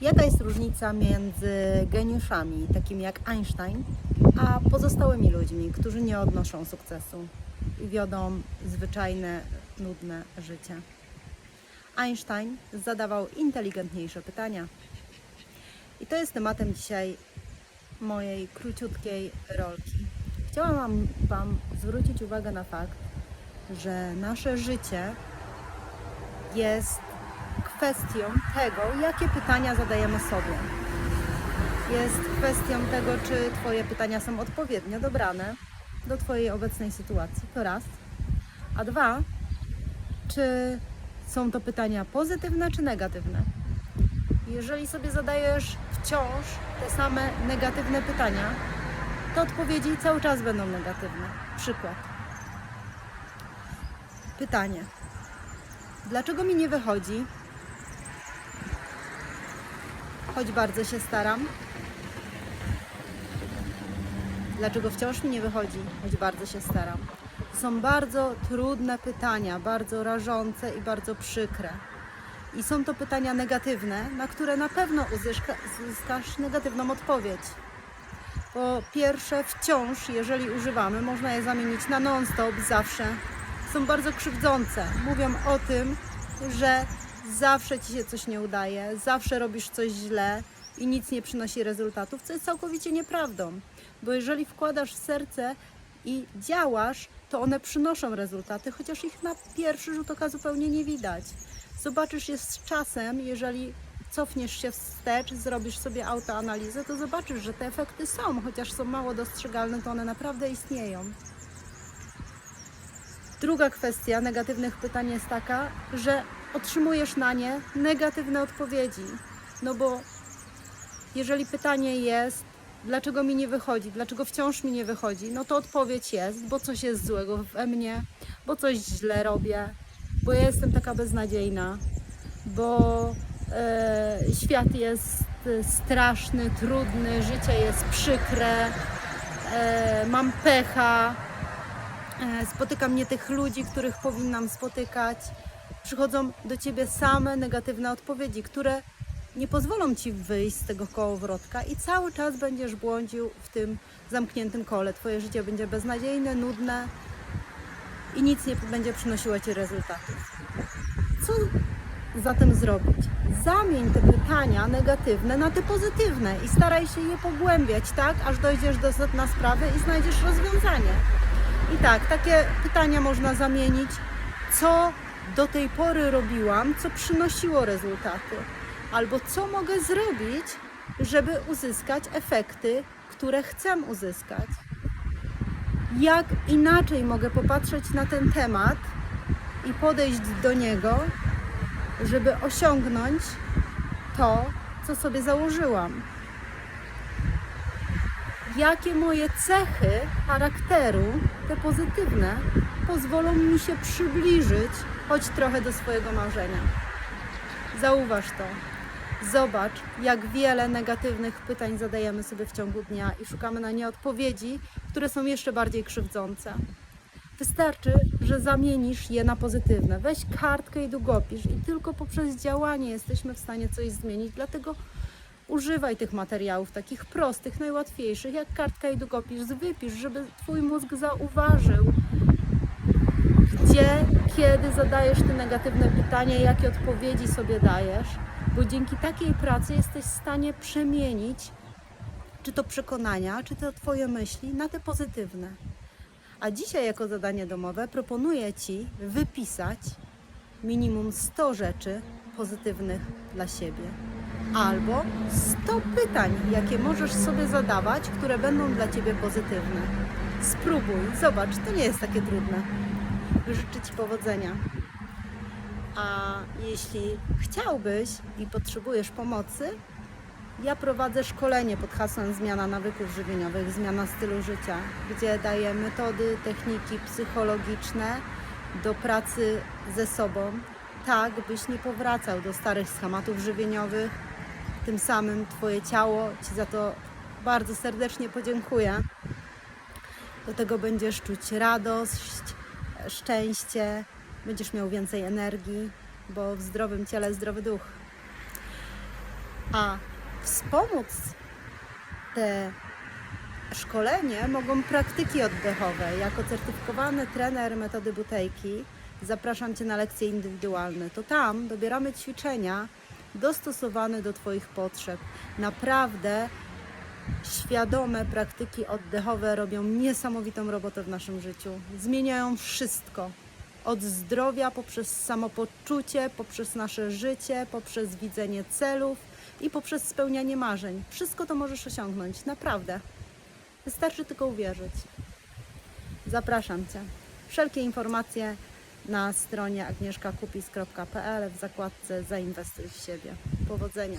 Jaka jest różnica między geniuszami, takimi jak Einstein, a pozostałymi ludźmi, którzy nie odnoszą sukcesu i wiodą zwyczajne, nudne życie? Einstein zadawał inteligentniejsze pytania. I to jest tematem dzisiaj mojej króciutkiej rolki. Chciałam wam, zwrócić uwagę na fakt, że nasze życie jest kwestią tego, jakie pytania zadajemy sobie. Jest kwestią tego, czy Twoje pytania są odpowiednio dobrane do Twojej obecnej sytuacji. To raz. A dwa, czy są to pytania pozytywne czy negatywne. Jeżeli sobie zadajesz wciąż te same negatywne pytania, to odpowiedzi cały czas będą negatywne. Przykład. Pytanie. Dlaczego mi nie wychodzi? Choć bardzo się staram. Dlaczego wciąż mi nie wychodzi? Choć bardzo się staram. Są bardzo trudne pytania, bardzo rażące i bardzo przykre. I są to pytania negatywne, na które na pewno uzyska, uzyskasz negatywną odpowiedź. Po pierwsze, wciąż, jeżeli używamy, można je zamienić na non-stop, zawsze. Są bardzo krzywdzące. Mówią o tym, że zawsze ci się coś nie udaje, zawsze robisz coś źle i nic nie przynosi rezultatów, co jest całkowicie nieprawdą. Bo jeżeli wkładasz serce i działasz, to one przynoszą rezultaty, chociaż ich na pierwszy rzut oka zupełnie nie widać. Zobaczysz je z czasem, jeżeli cofniesz się wstecz, zrobisz sobie autoanalizę, to zobaczysz, że te efekty są, chociaż są mało dostrzegalne, to one naprawdę istnieją. Druga kwestia negatywnych pytań jest taka, że otrzymujesz na nie negatywne odpowiedzi. No bo jeżeli pytanie jest, dlaczego mi nie wychodzi, dlaczego wciąż mi nie wychodzi, no to odpowiedź jest, bo coś jest złego we mnie, bo coś źle robię, bo ja jestem taka beznadziejna, bo e, świat jest e, straszny, trudny, życie jest przykre, e, mam pecha, spotykam nie tych ludzi, których powinnam spotykać. Przychodzą do ciebie same negatywne odpowiedzi, które nie pozwolą ci wyjść z tego kołowrotka i cały czas będziesz błądził w tym zamkniętym kole. Twoje życie będzie beznadziejne, nudne i nic nie będzie przynosiło ci rezultatów. Co zatem zrobić? Zamień te pytania negatywne na te pozytywne i staraj się je pogłębiać, tak, aż dojdziesz do sedna sprawy i znajdziesz rozwiązanie. I tak, takie pytania można zamienić, co do tej pory robiłam, co przynosiło rezultaty, albo co mogę zrobić, żeby uzyskać efekty, które chcę uzyskać. Jak inaczej mogę popatrzeć na ten temat i podejść do niego, żeby osiągnąć to, co sobie założyłam. Jakie moje cechy charakteru, te pozytywne, pozwolą mi się przybliżyć choć trochę do swojego marzenia. Zauważ to. Zobacz, jak wiele negatywnych pytań zadajemy sobie w ciągu dnia i szukamy na nie odpowiedzi, które są jeszcze bardziej krzywdzące. Wystarczy, że zamienisz je na pozytywne. Weź kartkę i długopisz i tylko poprzez działanie jesteśmy w stanie coś zmienić. Dlatego używaj tych materiałów takich prostych, najłatwiejszych, jak kartka i długopisz. Wypisz, żeby Twój mózg zauważył, gdzie, kiedy zadajesz te negatywne pytania, jakie odpowiedzi sobie dajesz, bo dzięki takiej pracy jesteś w stanie przemienić czy to przekonania, czy to Twoje myśli na te pozytywne. A dzisiaj jako zadanie domowe proponuję Ci wypisać minimum 100 rzeczy pozytywnych dla siebie. Albo 100 pytań, jakie możesz sobie zadawać, które będą dla Ciebie pozytywne. Spróbuj, zobacz, to nie jest takie trudne. Życzę Ci powodzenia. A jeśli chciałbyś i potrzebujesz pomocy, ja prowadzę szkolenie pod hasłem Zmiana nawyków żywieniowych, zmiana stylu życia, gdzie daję metody, techniki psychologiczne do pracy ze sobą, tak byś nie powracał do starych schematów żywieniowych. Tym samym Twoje ciało Ci za to bardzo serdecznie podziękuję. Do tego będziesz czuć radość, szczęście, będziesz miał więcej energii, bo w zdrowym ciele zdrowy duch. A wspomóc te szkolenie mogą praktyki oddechowe. Jako certyfikowany trener metody butejki zapraszam Cię na lekcje indywidualne. To tam dobieramy ćwiczenia dostosowane do Twoich potrzeb. Naprawdę świadome praktyki oddechowe robią niesamowitą robotę w naszym życiu. Zmieniają wszystko. Od zdrowia poprzez samopoczucie, poprzez nasze życie, poprzez widzenie celów i poprzez spełnianie marzeń. Wszystko to możesz osiągnąć, naprawdę. Wystarczy tylko uwierzyć. Zapraszam Cię. Wszelkie informacje na stronie agnieszkakupis.pl w zakładce Zainwestuj w siebie. Powodzenia.